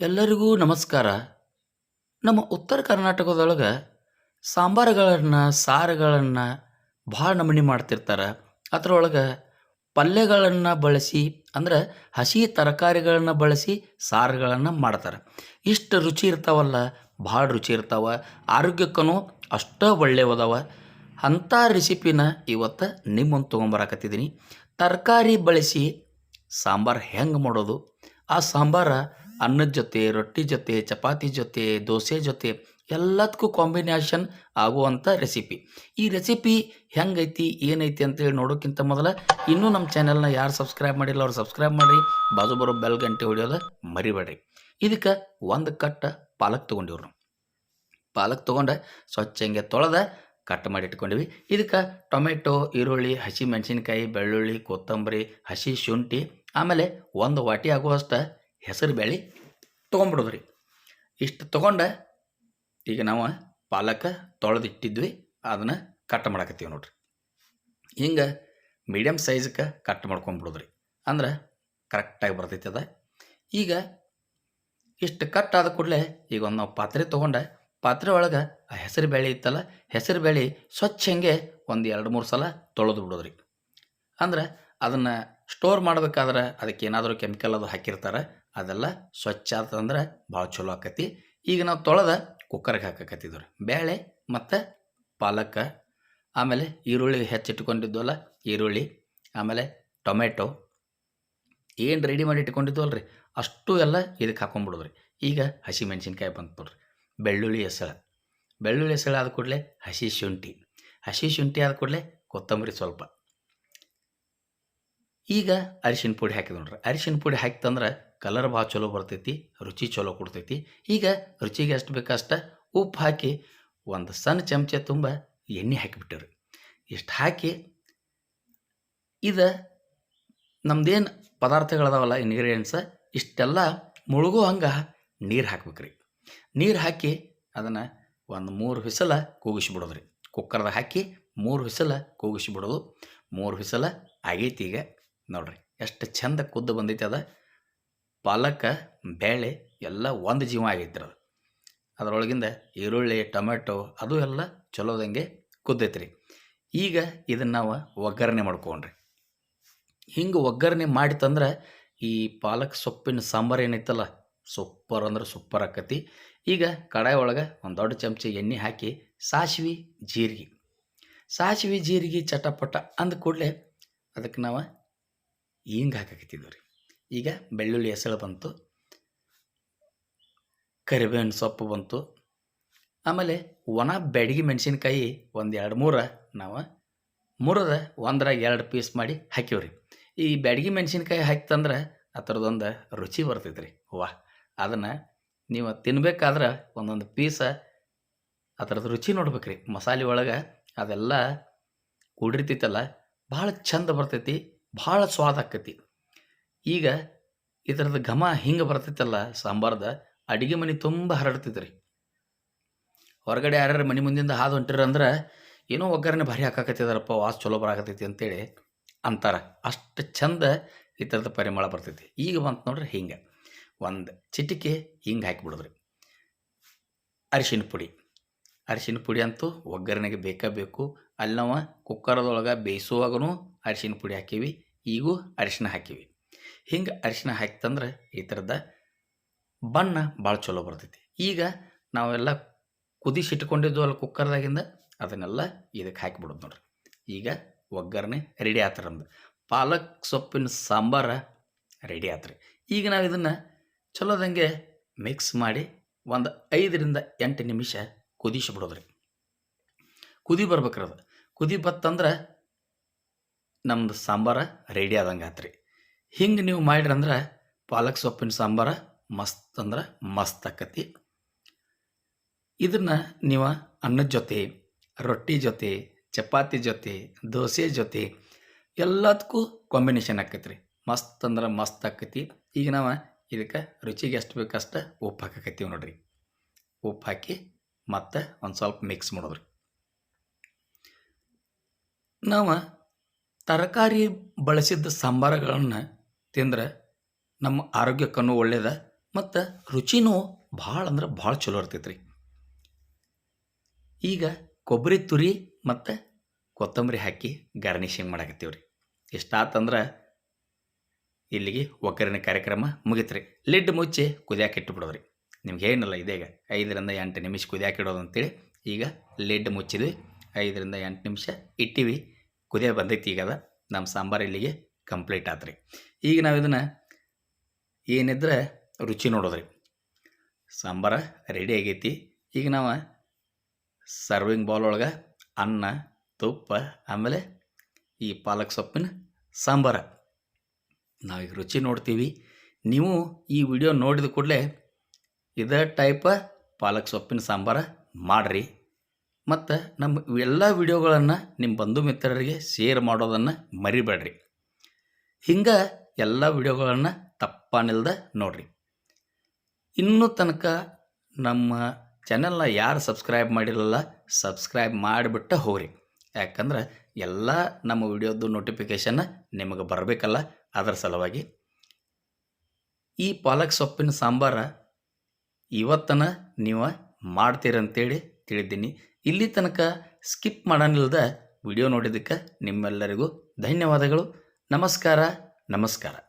ಎಲ್ಲರಿಗೂ ನಮಸ್ಕಾರ. ನಮ್ಮ ಉತ್ತರ ಕರ್ನಾಟಕದೊಳಗೆ ಸಾಂಬಾರುಗಳನ್ನು, ಸಾರುಗಳನ್ನು ಭಾಳ ನಮೂನಿ ಮಾಡ್ತಿರ್ತಾರೆ. ಅದರೊಳಗೆ ಪಲ್ಯಗಳನ್ನು ಬಳಸಿ, ಅಂದ್ರೆ ಹಸಿ ತರಕಾರಿಗಳನ್ನು ಬಳಸಿ ಸಾರುಗಳನ್ನು ಮಾಡ್ತಾರೆ. ಇಷ್ಟು ರುಚಿ ಇರ್ತಾವಲ್ಲ, ಭಾಳ ರುಚಿ ಇರ್ತಾವ. ಆರೋಗ್ಯಕ್ಕೂ ಅಷ್ಟೇ ಒಳ್ಳೆಯವದವ ಅಂಥ ರೆಸಿಪಿನ ಇವತ್ತು ನಿಮ್ಮನ್ನು ತೊಗೊಂಬರಾಕತ್ತಿದ್ದೀನಿ ತರಕಾರಿ ಬಳಸಿ ಸಾಂಬಾರು ಹೆಂಗೆ ಮಾಡೋದು? ಆ ಸಾಂಬಾರ ಅನ್ನದ ಜೊತೆ, ರೊಟ್ಟಿ ಜೊತೆ, ಚಪಾತಿ ಜೊತೆ, ದೋಸೆ ಜೊತೆ ಎಲ್ಲದಕ್ಕೂ ಕಾಂಬಿನೇಷನ್ ಆಗುವಂಥ ರೆಸಿಪಿ ಈ ರೆಸಿಪಿ ಹೆಂಗೈತಿ, ಏನೈತಿ ಅಂತೇಳಿ ನೋಡೋಕ್ಕಿಂತ ಮೊದಲ ಇನ್ನೂ ನಮ್ಮ ಚಾನೆಲ್ನ ಯಾರು ಸಬ್ಸ್ಕ್ರೈಬ್ ಮಾಡಿಲ್ಲ ಅವ್ರು ಸಬ್ಸ್ಕ್ರೈಬ್ ಮಾಡಿ ಬಾಜು ಬರೋ ಬೆಲ್ ಗಂಟೆ ಹೊಡಿಯೋದು ಮರಿಬೇಡ್ರಿ. ಇದಕ್ಕೆ ಒಂದು ಕಟ್ಟ ಪಾಲಕ್ ತೊಗೊಂಡಿವ್ರು ಪಾಲಕ್ ತೊಗೊಂಡು ಸ್ವಚ್ಛ ಹಿಂಗೆ ತೊಳೆದ ಕಟ್ ಮಾಡಿ ಇಟ್ಕೊಂಡಿವಿ. ಇದಕ್ಕೆ ಟೊಮೆಟೊ, ಈರುಳ್ಳಿ, ಹಸಿ ಮೆಣಸಿನ್ಕಾಯಿ, ಬೆಳ್ಳುಳ್ಳಿ, ಕೊತ್ತಂಬರಿ, ಹಸಿ ಶುಂಠಿ, ಆಮೇಲೆ ಒಂದು ವಾಟಿ ಆಗುವಷ್ಟು ಹೆಸರು ಬೇಳೆ ತೊಗೊಂಬಿಡೋದ್ರಿ ಇಷ್ಟು ತೊಗೊಂಡು ಈಗ ನಾವು ಪಾಲಕ ತೊಳೆದಿಟ್ಟಿದ್ವಿ, ಅದನ್ನು ಕಟ್ ಮಾಡಕತ್ತೀವಿ ನೋಡ್ರಿ. ಹಿಂಗೆ ಮೀಡಿಯಮ್ ಸೈಜ್ಗೆ ಕಟ್ ಮಾಡ್ಕೊಂಬಿಡೋದ್ರಿ ಅಂದ್ರೆ ಕರೆಕ್ಟಾಗಿ ಬರ್ತೈತಿ ಅದ. ಈಗ ಇಷ್ಟು ಕಟ್ ಆದ ಕೂಡಲೇ ಈಗ ಒಂದು ನಾವು ಪಾತ್ರೆ ತೊಗೊಂಡೆ, ಪಾತ್ರೆ ಒಳಗೆ ಆ ಹೆಸರು ಬೇಳೆ ಇತ್ತಲ್ಲ, ಹೆಸರು ಬೇಳೆ ಸ್ವಚ್ಛ ಹೆಂಗೆ ಒಂದು ಎರಡು ಮೂರು ಸಲ ತೊಳೆದು ಬಿಡೋದ್ರಿ. ಅಂದ್ರೆ ಅದನ್ನು ಸ್ಟೋರ್ ಮಾಡಬೇಕಾದ್ರೆ ಅದಕ್ಕೆ ಏನಾದರೂ ಕೆಮಿಕಲ್ ಅದು ಹಾಕಿರ್ತಾರೆ ಅದೆಲ್ಲ ಸ್ವಚ್ಛ ಆತಂದ್ರೆ ಭಾಳ ಚಲೋ ಆಕತಿ. ಈಗ ನಾವು ತೊಳೆದ ಕುಕ್ಕರ್ಗೆ ಹಾಕಕತ್ತಿದ್ವಿ ರೀ. ಬೇಳೆ ಮತ್ತು ಪಾಲಕ, ಆಮೇಲೆ ಈರುಳ್ಳಿ ಹೆಚ್ಚಿಟ್ಕೊಂಡಿದ್ವಲ್ಲ ಈರುಳ್ಳಿ, ಆಮೇಲೆ ಟೊಮೆಟೊ ಏನು ರೆಡಿ ಮಾಡಿ ಇಟ್ಕೊಂಡಿದ್ವಲ್ಲ ರೀ, ಅಷ್ಟು ಎಲ್ಲ ಇದಕ್ಕೆ ಹಾಕೊಂಡ್ಬಿಡೋದ್ರಿ ಈಗ ಹಸಿ ಮೆಣಸಿನ್ಕಾಯಿ ಬಂತು ನೋಡ್ರಿ. ಬೆಳ್ಳುಳ್ಳಿ ಹೆಸಳ. ಬೆಳ್ಳುಳ್ಳಿ ಹೆಸಳ ಆದ ಕೂಡಲೇ ಹಸಿ ಶುಂಠಿ. ಹಸಿ ಶುಂಠಿ ಆದ ಕೂಡಲೇ ಕೊತ್ತಂಬರಿ ಸ್ವಲ್ಪ. ಈಗ ಅರಿಶಿನ ಪುಡಿ ಹಾಕಿದ್ ನೋಡ್ರಿ. ಅರಿಶಿನ ಪುಡಿ ಹಾಕಿತಂದ್ರೆ ಕಲರ್ ಭಾಳ ಚಲೋ ಬರ್ತೈತಿ, ರುಚಿ ಚಲೋ ಕೊಡ್ತೈತಿ. ಈಗ ರುಚಿಗೆ ಎಷ್ಟು ಬೇಕಷ್ಟ ಉಪ್ಪು ಹಾಕಿ ಒಂದು ಸಣ್ಣ ಚಮಚ ತುಂಬ ಎಣ್ಣೆ ಹಾಕಿಬಿಟ್ಟರು ಇಷ್ಟು ಹಾಕಿ ಇದು ನಮ್ದೇನು ಪದಾರ್ಥಗಳದಾವಲ್ಲ ಇಂಗ್ರೀಡಿಯೆಂಟ್ಸ ಇಷ್ಟೆಲ್ಲ ಮುಳುಗೋ ಹಂಗೆ ನೀರು ಹಾಕ್ಬೇಕ್ರಿ. ನೀರು ಹಾಕಿ ಅದನ್ನು ಒಂದು ಮೂರು ಹಿಸಲ ಕೂಗಿಸ್ಬಿಡೋದ್ರಿ. ಕುಕ್ಕರ್ದಾಗ ಹಾಕಿ ಮೂರು ಹಿಸಲ ಕೂಗಿಸ್ಬಿಡೋದು. ಮೂರು ಹಿಸಲ ಆಗೈತಿ ಈಗ. ನೋಡ್ರಿ, ಎಷ್ಟು ಚಂದ ಕುದ್ದು ಬಂದೈತೆ ಅದ. ಪಾಲಕ, ಬೇಳೆ ಎಲ್ಲ ಒಂದು ಜೀವ ಆಗೈತಿ ಅದು. ಅದರೊಳಗಿಂದ ಈರುಳ್ಳಿ, ಟೊಮೆಟೊ ಅದು ಎಲ್ಲ ಚಲೋದಂಗೆ ಕುದ್ದೈತ್ರಿ. ಈಗ ಇದನ್ನು ನಾವು ಒಗ್ಗರಣೆ ಮಾಡ್ಕೊಂಡ್ರಿ. ಹಿಂಗೆ ಒಗ್ಗರಣೆ ಮಾಡಿತಂದ್ರೆ ಈ ಪಾಲಕ್ ಸೊಪ್ಪಿನ ಸಾಂಬಾರು ಏನೈತಲ್ಲ, ಸೂಪರ್ ಅಂದ್ರೆ ಸೂಪರ್ ಆಕತಿ. ಈಗ ಕಡಾಯಿ ಒಳಗೆ ಒಂದು ದೊಡ್ಡ ಚಮಚ ಎಣ್ಣೆ ಹಾಕಿ ಸಾಸಿವೆ, ಜೀರಿಗೆ. ಸಾಸಿವೆ, ಜೀರಿಗೆ ಚಟಪಟ ಅಂದ ಕೂಡಲೇ ಅದಕ್ಕೆ ನಾವು ಹಿಂಗೆ ಹಾಕಕತ್ತಿದ್ವಿ ರೀ ಈಗ ಬೆಳ್ಳುಳ್ಳಿ ಹೆಸಳು ಬಂತು, ಕರಿಬೇವಿನ ಸೊಪ್ಪು ಬಂತು. ಆಮೇಲೆ ಒಣ ಬೆಡಗಿ ಮೆಣಸಿನ್ಕಾಯಿ ಒಂದು ಎರಡು ಮೂರ ನಾವು ಮುರಿದ ಒಂದ್ರಾಗ ಎರಡು ಪೀಸ್ ಮಾಡಿ ಹಾಕಿವ್ರಿ. ಈ ಬೆಡಗಿ ಮೆಣಸಿನ್ಕಾಯಿ ಹಾಕ್ತಂದ್ರೆ ಆ ಥರದೊಂದು ರುಚಿ ಬರ್ತೈತೆ ರೀ ವಾ ಅದನ್ನು ನೀವು ತಿನ್ಬೇಕಾದ್ರೆ ಒಂದೊಂದು ಪೀಸ ಆ ರುಚಿ ನೋಡ್ಬೇಕು ರೀ ಮಸಾಲೆ ಒಳಗೆ ಅದೆಲ್ಲ ಕೂಡಿರ್ತೈತಲ್ಲ, ಭಾಳ ಚಂದ ಬರ್ತೈತಿ, ಭಾಳ ಸ್ವಾದ ಆಕತಿ. ಈಗ ಇದರದ ಘಮ ಹಿಂಗೆ ಬರ್ತೈತಲ್ಲ, ಸಾಂಬಾರ್ದ, ಅಡುಗೆ ಮನೆ ತುಂಬ ಹರಡ್ತಿದ್ರಿ. ಹೊರಗಡೆ ಯಾರ್ಯಾರು ಮನೆ ಮುಂದಿಂದ ಹಾದು ಹೊಂಟಿರಂದ್ರೆ ಏನೋ ಒಗ್ಗರಣೆ ಭಾರಿ ಹಾಕಾಕತ್ತಿದಾರಪ್ಪ, ವಾಸ್ ಚಲೋ ಬರಾಕತ್ತೈತಿ ಅಂತೇಳಿ ಅಂತಾರೆ. ಅಷ್ಟು ಚಂದ ಈ ಥರದ ಪರಿಮಳ ಬರ್ತೈತಿ. ಈಗ ಬಂತು ನೋಡ್ರಿ ಹಿಂಗೆ. ಒಂದು ಚಿಟಿಕೆ ಹಿಂಗೆ ಹಾಕಿಬಿಡಿದ್ರಿ. ಅರಿಶಿನ ಪುಡಿ. ಅರಿಶಿನ ಪುಡಿ ಅಂತೂ ಒಗ್ಗರಣೆಗೆ ಬೇಕೇ ಬೇಕು ಅಲ್ಲಿ ನಾವು ಕುಕ್ಕರದೊಳಗೆ ಬೇಯಿಸುವಾಗೂ ಅರಿಶಿನ ಪುಡಿ ಹಾಕೀವಿ, ಈಗೂ ಅರಿಶಿನ ಹಾಕೀವಿ. ಹಿಂಗೆ ಅರಿಶಿನ ಹಾಕ್ತಂದ್ರೆ ಈ ಥರದ ಬಣ್ಣ ಭಾಳ ಚಲೋ ಬರ್ತೈತಿ. ಈಗ ನಾವೆಲ್ಲ ಕುದಿಸಿಟ್ಕೊಂಡಿದ್ದು ಅಲ್ಲಿ ಕುಕ್ಕರ್ದಾಗಿಂದ, ಅದನ್ನೆಲ್ಲ ಇದಕ್ಕೆ ಹಾಕಿಬಿಡೋದು ನೋಡ್ರಿ. ಈಗ ಒಗ್ಗರಣೆ ರೆಡಿ ಆತ್ರ ನಮ್ದು. ಪಾಲಕ್ ಸೊಪ್ಪಿನ ಸಾಂಬಾರ ರೆಡಿ ಆತ್ರಿ ಈಗ ನಾವು ಇದನ್ನು ಚಲೋದಂಗೆ ಮಿಕ್ಸ್ ಮಾಡಿ ಒಂದು ಐದರಿಂದ ಎಂಟು ನಿಮಿಷ ಕುದಿಸಿಬಿಡೋದ್ರಿ ಕುದಿ ಬರ್ಬೇಕ್ರಿ ಕುದಿ ಬತ್ತಂದ್ರೆ ನಮ್ಮದು ಸಾಂಬಾರ ರೆಡಿ ಆದಂಗೆ ಆತ್ರಿ ಹಿಂಗೆ ನೀವು ಮಾಡಿರಂದ್ರೆ ಪಾಲಕ್ ಸೊಪ್ಪಿನ ಸಾಂಬಾರ, ಮಸ್ತ್ ಅಂದ್ರೆ ಮಸ್ತ್ ಆಕತಿ ಇದನ್ನು ನೀವು ಅನ್ನದ ಜೊತೆ, ರೊಟ್ಟಿ ಜೊತೆ, ಚಪಾತಿ ಜೊತೆ, ದೋಸೆ ಜೊತೆ, ಎಲ್ಲದಕ್ಕೂ ಕಾಂಬಿನೇಷನ್ ಆಕೈತಿ ರೀ ಮಸ್ತ್ ಅಂದ್ರೆ ಮಸ್ತ್ ಆಕೈತಿ. ಈಗ ನಾವು ಇದಕ್ಕೆ ರುಚಿಗೆ ಎಷ್ಟು ಬೇಕಷ್ಟು ಉಪ್ಪು ಹಾಕಕತ್ತೀವಿ ನೋಡ್ರಿ. ಉಪ್ಪು ಹಾಕಿ ಮತ್ತೆ ಒಂದು ಸ್ವಲ್ಪ ಮಿಕ್ಸ್ ಮಾಡೋದ್ರಿ. ನಾವು ತರಕಾರಿ ಬಳಸಿದ್ದ ಸಾಂಬಾರುಗಳನ್ನು ತಿಂದ್ರೆ ನಮ್ಮ ಆರೋಗ್ಯಕ್ಕೂ ಒಳ್ಳೆಯದ ಮತ್ತು ರುಚಿನೂ ಭಾಳ ಅಂದ್ರೆ ಭಾಳ ಚಲೋ ಇರ್ತೈತೆ ಈಗ ಕೊಬ್ಬರಿ ತುರಿ ಮತ್ತು ಕೊತ್ತಂಬರಿ ಹಾಕಿ ಗಾರ್ನಿಷಿಂಗ್ ಮಾಡಾಕತ್ತೀವಿ ರೀ ಇಷ್ಟಾತಂದ್ರೆ ಇಲ್ಲಿಗೆ ಒಕ್ಕರಿನ ಕಾರ್ಯಕ್ರಮ ಮುಗಿತು ರೀ ಲಿಡ್ ಮುಚ್ಚಿ ಕುದಿಯಾಕೆ ಇಟ್ಟುಬಿಡೋದ್ರಿ. ನಿಮ್ಗೆ ಏನಲ್ಲ ಇದೀಗ ಐದರಿಂದ ಎಂಟು ನಿಮಿಷ ಕುದಿಯಾಕೆ ಇಡೋದು ಅಂತೇಳಿ ಈಗ ಲಿಡ್ ಮುಚ್ಚಿದ್ವಿ. ಐದರಿಂದ ಎಂಟು ನಿಮಿಷ ಇಟ್ಟಿವಿ. ಕುದಿಯ ಬಂದೈತಿ ಈಗ ನಮ್ಮ ಸಾಂಬಾರು ಇಲ್ಲಿಗೆ ಕಂಪ್ಲೀಟ್ ಆತ್ರಿ. ಈಗ ನಾವು ಇದನ್ನು ಏನಿದ್ರೆ ರುಚಿ ನೋಡೋದ್ರಿ. ಸಾಂಬಾರ ರೆಡಿ ಆಗೈತಿ. ಈಗ ನಾವು ಸರ್ವಿಂಗ್ ಬೌಲ್ ಒಳಗೆ ಅನ್ನ, ತುಪ್ಪ, ಆಮೇಲೆ ಈ ಪಾಲಕ್ ಸೊಪ್ಪಿನ ಸಾಂಬಾರ. ನಾವೀಗ ರುಚಿ ನೋಡ್ತೀವಿ. ನೀವು ಈ ವಿಡಿಯೋ ನೋಡಿದ ಕೂಡಲೇ ಇದೇ ಟೈಪ ಪಾಲಕ್ ಸೊಪ್ಪಿನ ಸಾಂಬಾರ ಮಾಡಿರಿ. ಮತ್ತು ನಮ್ಮ ಎಲ್ಲ ವಿಡಿಯೋಗಳನ್ನು ನಿಮ್ಮ ಬಂಧು ಮಿತ್ರರಿಗೆ ಶೇರ್ ಮಾಡೋದನ್ನು ಮರಿಬೇಡ್ರಿ. ಹಿಂಗೆ ಎಲ್ಲ ವಿಡಿಯೋಗಳನ್ನು ತಪ್ಪಾನಿಲ್ಲದೆ ನೋಡಿರಿ. ಇನ್ನೂ ತನಕ ನಮ್ಮ ಚಾನೆಲ್ನ ಯಾರು ಸಬ್ಸ್ಕ್ರೈಬ್ ಮಾಡಿರಲ್ಲ ಸಬ್ಸ್ಕ್ರೈಬ್ ಮಾಡಿಬಿಟ್ಟು ಹೋಗ್ರಿ. ಯಾಕಂದ್ರೆ ಎಲ್ಲ ನಮ್ಮ ವಿಡಿಯೋದು ನೋಟಿಫಿಕೇಷನ್ ನಿಮಗೆ ಬರಬೇಕಲ್ಲ, ಅದರ ಸಲುವಾಗಿ. ಈ ಪಾಲಕ್ ಸೊಪ್ಪಿನ ಸಾಂಬಾರ ಇವತ್ತನ ನೀವು ಮಾಡ್ತೀರಂತೇಳಿ ತಿಳಿದ್ದೀನಿ. ಇಲ್ಲಿ ತನಕ ಸ್ಕಿಪ್ ಮಾಡೋನಿಲ್ದ ವಿಡಿಯೋ ನೋಡಿದ್ದಕ್ಕೆ ನಿಮ್ಮೆಲ್ಲರಿಗೂ ಧನ್ಯವಾದಗಳು. ನಮಸ್ಕಾರ. ನಮಸ್ಕಾರ.